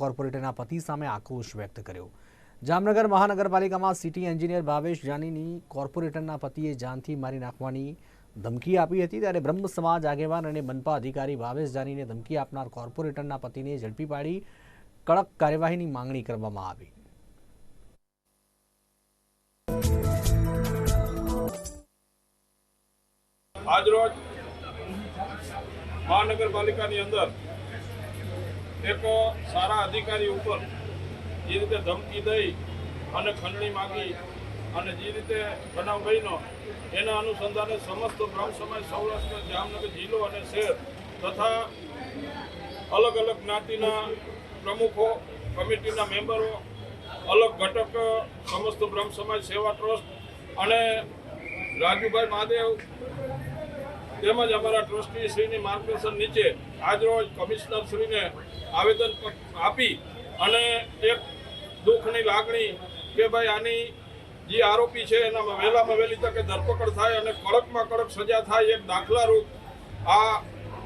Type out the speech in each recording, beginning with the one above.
કોર્પોરેટરના પતિ સામે આક્રોશ વ્યક્ત કર્યો. જામનગર મહાનગરપાલિકામાં સિટી એન્જિનિયર ભાવેશ જાનીની કોર્પોરેટરના પતિએ જાનથી મારી નાખવાની ધમકી આપી હતી ત્યારે બ્રહ્મ સમાજ આગેવાન અને મનપા અધિકારી ભાવેશ જાનીને ધમકી આપનાર કોર્પોરેટરના પતિને ઝડપી પાડી કડક કાર્યવાહીની માંગણી કરવામાં આવી. આજરોજ મહાનગરપાલિકાની અંદર એક સારા અધિકારી ઉપર જે રીતે ધમકી દઈ અને ખંડણી માગી અને જે રીતે બનાવ બન્યો, એના અનુસંધાને સમસ્ત બ્રહ્મ સમાજ સૌરાષ્ટ્ર, જામનગર જિલ્લો અને શહેર તથા અલગ અલગ જ્ઞાતિના પ્રમુખો, કમિટીના મેમ્બરો, અલગ ઘટક, સમસ્ત બ્રહ્મ સમાજ સેવા ટ્રસ્ટ અને રાજુભાઈ મહાદેવ તેમજ અમારા ટ્રસ્ટી શ્રીની માર્ગદર્શન નીચે આજરોજ કમિશનર શ્રીને આવેદન આપી અને એક દુઃખની લાગણી કે ભાઈ આની જે આરોપી છે એનામાં વહેલામાં વહેલી તકે ધરપકડ થાય અને કડકમાં કડક સજા થાય એક દાખલારૂપ આ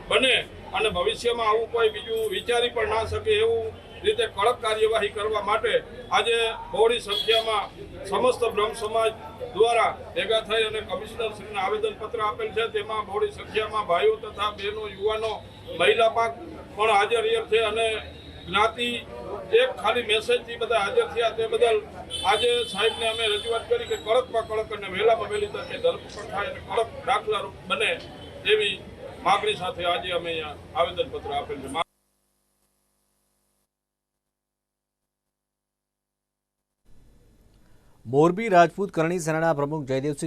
બને અને ભવિષ્યમાં આવું કોઈ બીજું વિચારી પણ ના શકે એવું રીતે કડક કાર્યવાહી કરવા માટે આજે બહોળી સંખ્યામાં સમસ્ત બ્રહ્મ સમાજ દ્વારા ભેગા થઈ અને કમિશનર શ્રીને આવેદનપત્ર આપેલ છે. તેમાં મોડી સંખ્યામાં ભાઈઓ તથા બહેનો, યુવાનો, મહિલા પાક પણ હાજર છે અને જ્ઞાતિ એક ખાલી મેસેજથી બધા હાજર થયા તે બદલ આજે સાહેબને અમે રજૂઆત કરી કે કડકમાં કડક અને વહેલામાં વહેલી તકે ધરપકડ થાય અને કડક દાખલારૂપ બને એવી માગણી સાથે આજે અમે અહીંયા આવેદનપત્ર આપેલ છે. મોરબી રાજપૂત કરણી સેનાના પ્રમુખ જયદેવસિંહ